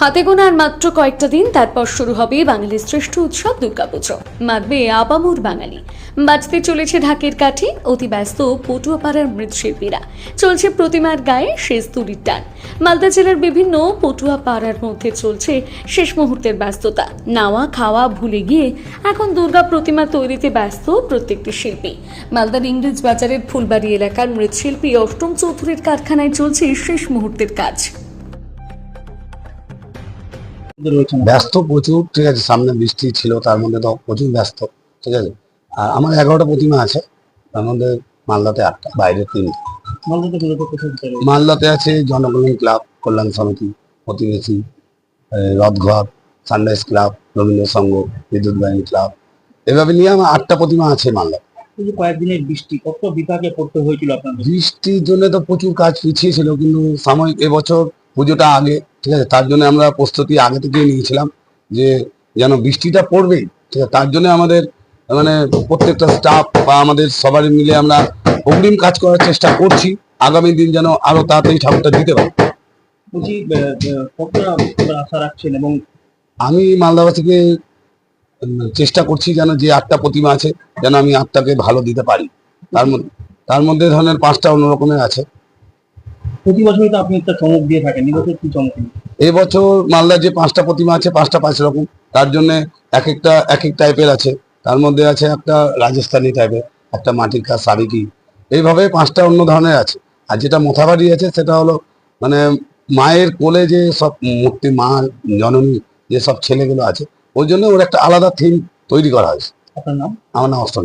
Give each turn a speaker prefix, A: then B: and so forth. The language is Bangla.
A: হাতে গোনার মাত্র কয়েকটা দিন, তারপর শুরু হবে বাঙালির শ্রেষ্ঠ উৎসব দুর্গাপুজো। মাতবে আপামোর বাঙালি। বাজতে চলেছে ঢাকের কাঠি, অতি ব্যস্ত পটুয়াপাড়ার মৃৎশিল্পীরা। চলছে প্রতিমার গায়ে শেষ তুলির টান। মালদা জেলার বিভিন্ন পটুয়া পাড়ার মধ্যে চলছে শেষ মুহূর্তের ব্যস্ততা। নাওয়া খাওয়া ভুলে গিয়ে এখন দুর্গা প্রতিমা তৈরিতে ব্যস্ত প্রত্যেকটি শিল্পী। মালদার ইংরেজ বাজারের ফুলবাড়ি এলাকার মৃৎশিল্পী অষ্টম চৌধুরীর কারখানায় চলছে শেষ মুহূর্তের কাজ।
B: ব্যস্ত প্রচুর ঠিক আছে সামনে বৃষ্টি ছিল তার মধ্যে তো প্রচুর ব্যস্ত ঠিক আছে। আর আমার এগারোটা প্রতিমা আছে তার মধ্যে মালদাতে আটটা বাইরে তিনটা।
C: মালদাতে
B: আছে জনকল্যাণ ক্লাব কল্যাণ সমিতি প্রতিবেশী রথঘর সানরাইজ ক্লাব রবীন্দ্র সংঘ বিদ্যুৎ বাহিনী ক্লাব। এভাবে নিয়ে আমার আটটা প্রতিমা আছে মালদা
C: কয়েকদিনের বৃষ্টি কত বিভাগে পড়তে হয়েছিল আপনার
B: বৃষ্টির জন্য তো প্রচুর কাজ পিছিয়ে ছিল কিন্তু সাময়িক এবছর পুজোটা আগে ঠিক আছে? তার জন্য আমরা প্রস্তুতি আগে থেকেই নিয়েছিলাম যে যেন বৃষ্টিটা পড়বেই ঠিক আছে? তার জন্য আমাদের মানে প্রত্যেকটা স্টাফ বা আমাদের সবারই মিলে আমরা অগ্রিম কাজ করার চেষ্টা করছি। আগামী দিন যেন আরও তাড়াতাড়ি ঠাকুরটা দিতে পারি।
C: বলছি আশা রাখছেন এবং
B: আমি মালদাবা থেকে চেষ্টা করছি যেন যে আটটা প্রতিমা আছে যেন আমি আটটাকে ভালো দিতে পারি। তার মধ্যে তার মধ্যে ধরনের পাঁচটা অন্যরকমের আছে।
C: প্রতি বছরই তো আপনি একটা চমক দিয়ে থাকেন এবছর কি চমক
B: এবছর মালদার যে পাঁচটা প্রতিমা আছে পাঁচটা পাঁচ রকম। তার জন্য এক একটা এক এক টাইপের আছে। তার মধ্যে আছে একটা রাজস্থানি টাইপের একটা মাটির কাজ সাবিকি। এইভাবে পাঁচটা অন্য ধরনের আছে। আর যেটা মোথাবাড়ি আছে সেটা হলো মানে মায়ের কোলে যে সব মূর্তি মা জননী যে সব ছেলেগুলো আছে ওই জন্য ওর একটা আলাদা থিম তৈরি করা হয়েছে।
C: আপনার নাম?
B: আমার নাম অষ্টম